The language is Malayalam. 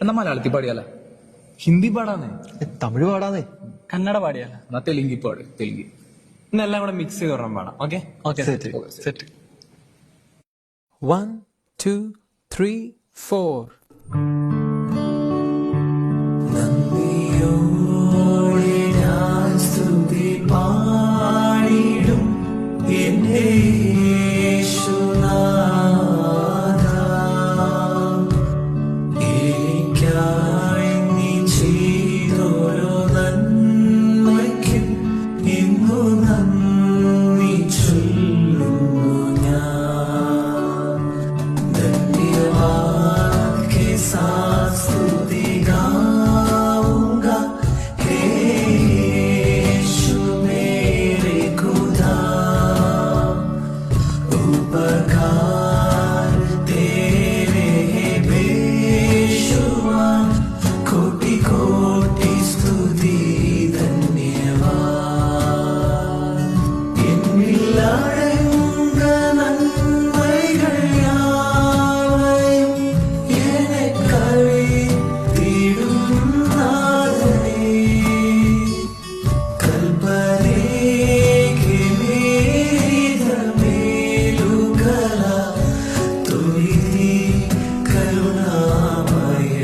എന്നാ മലയാളത്തിൽ പാടിയാല? ഹിന്ദി പാടാന്നേ? തമിഴ് പാടാന്നേ കന്നഡ പാടിയാല? എന്നാ തെലുങ്കി പാട് തെലുങ്കി. ഇന്നെല്ലാം കൂടെ മിക്സ് ചെയ്ത് ഒരെണ്ണം പാടാം okay okay set set one two three four. We love.